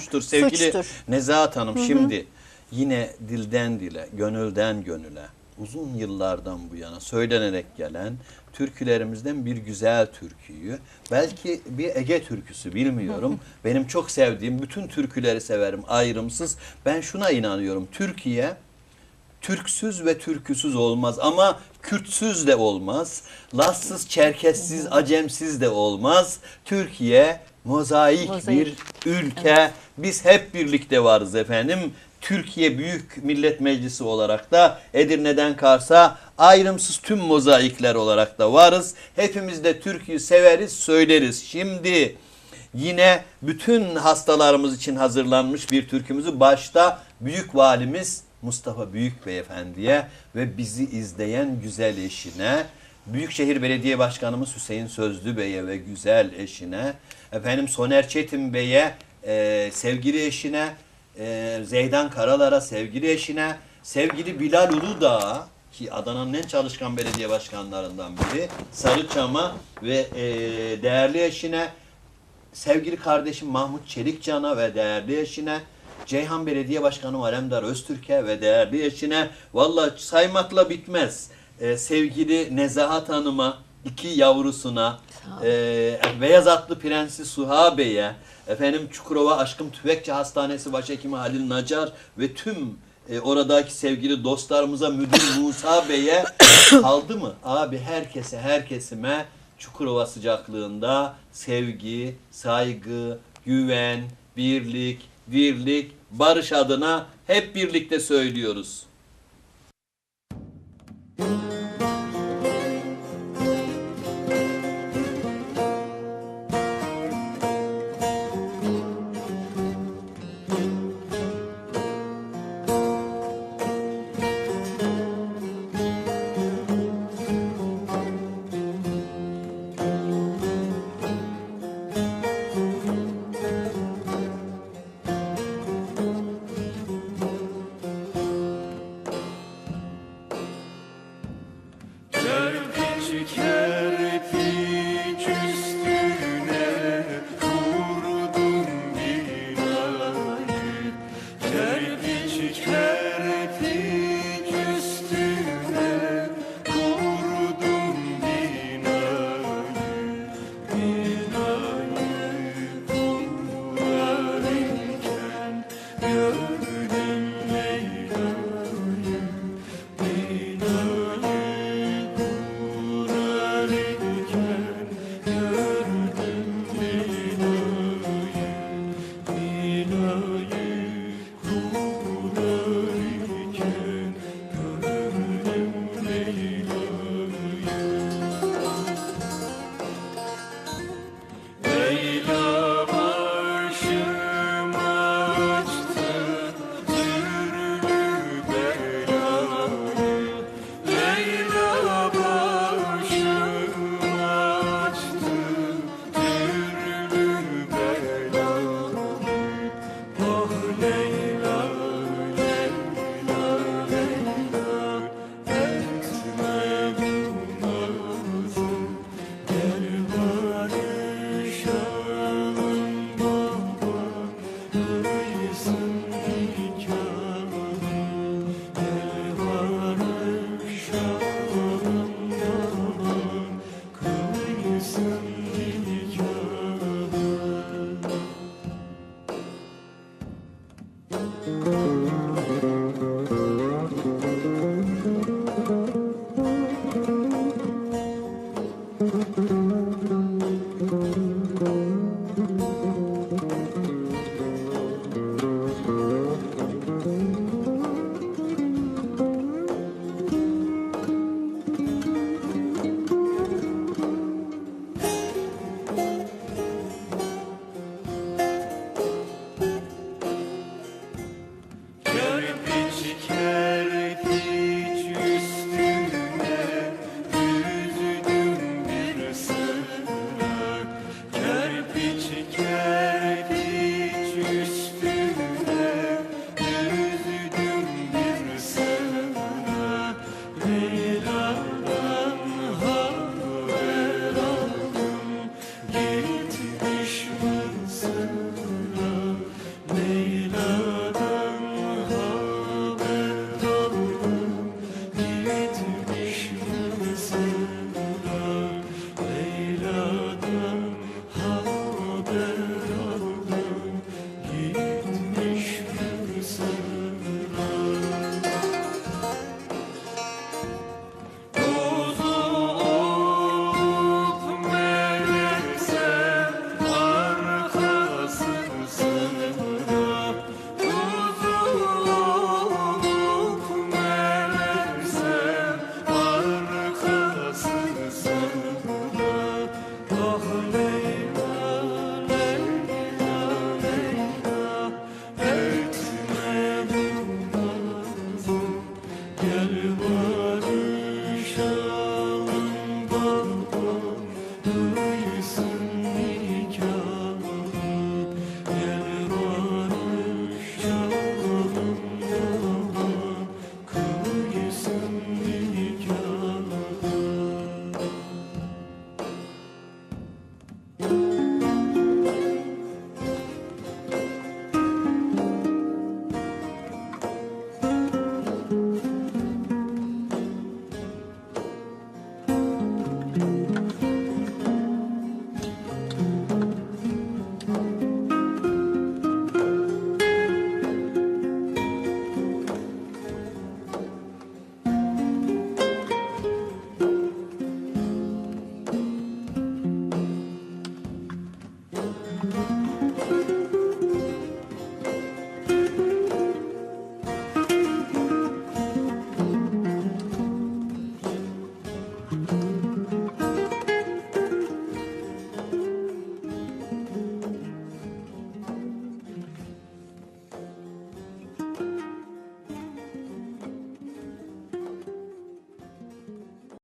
suçtur. Sevgili Suçtur. Nezahat Hanım şimdi yine dilden dile, gönülden gönüle uzun yıllardan bu yana söylenerek gelen türkülerimizden bir güzel türküyü belki bir Ege türküsü bilmiyorum. Benim çok sevdiğim bütün türküleri severim ayrımsız. Ben şuna inanıyorum. Türkiye Türksüz ve türküsüz olmaz ama Kürtsüz de olmaz. Lassız, Çerkessiz, Acemsiz de olmaz. Türkiye mozaik, Mozaik. bir ülke. Biz hep birlikte varız efendim. Türkiye Büyük Millet Meclisi olarak da Edirne'den Kars'a ayrımsız tüm mozaikler olarak da varız. Hepimiz de türküyü severiz, söyleriz. Şimdi yine bütün hastalarımız için hazırlanmış bir türkümüzü başta Büyük Valimiz Mustafa Büyük Beyefendi'ye ve bizi izleyen güzel eşine, Büyükşehir Belediye Başkanımız Hüseyin Sözlü Bey'e ve güzel eşine, efendim Soner Çetin Bey'e, e, sevgili eşine, e, Zeydan Karalar'a sevgili eşine, sevgili Bilal Uludağ'a ki Adana'nın en çalışkan belediye başkanlarından biri, Sarıçam'a ve e, değerli eşine, sevgili kardeşim Mahmut Çelikcan'a ve değerli eşine, Ceyhan Belediye Başkanı Alemdar Öztürk'e ve değerli eşine, vallahi saymakla bitmez. Ee, sevgili Nezahat Hanım'a, iki yavrusuna, e, Beyaz Atlı Prensi Suha Bey'e, efendim Çukurova Aşkım Tüfekçi Hastanesi Başhekimi Halil Nacar ve tüm e, oradaki sevgili dostlarımıza Müdür Musa Bey'e kaldı mı? Abi herkese herkesime Çukurova sıcaklığında sevgi, saygı, güven, birlik, dirlik, barış adına hep birlikte söylüyoruz.